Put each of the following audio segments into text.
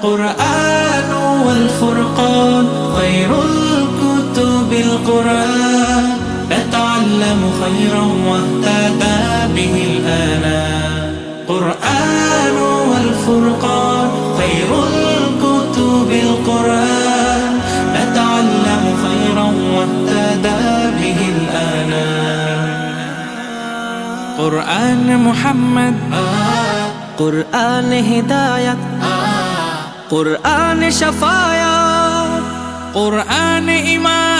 القرآن والفرقان خير الكتب القرآن. نتعلم خيرا واهتدى به الآن. قرآن والفرقان خير الكتب القرآن. نتعلم خيرا واهتدى به الآن. قرآن محمد. قرآن هداية. কোরআন সাফায়া কোরআন ইমান।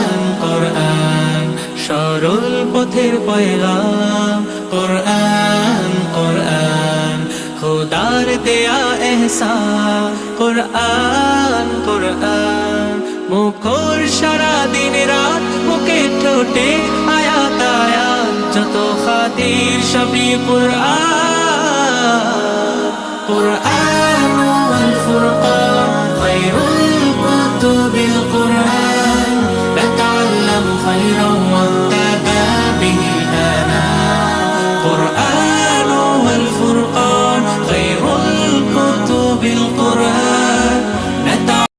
সরল পথের পয়গাম, কোরআন কোরআন, খোদার দেয়া এহসান, কোরআন কোরআন, মুখর সারা দিন রাত মুখে ঠোঁটে আয়াত আয়াত, যত খাতির সবই কোরআন কোরআন।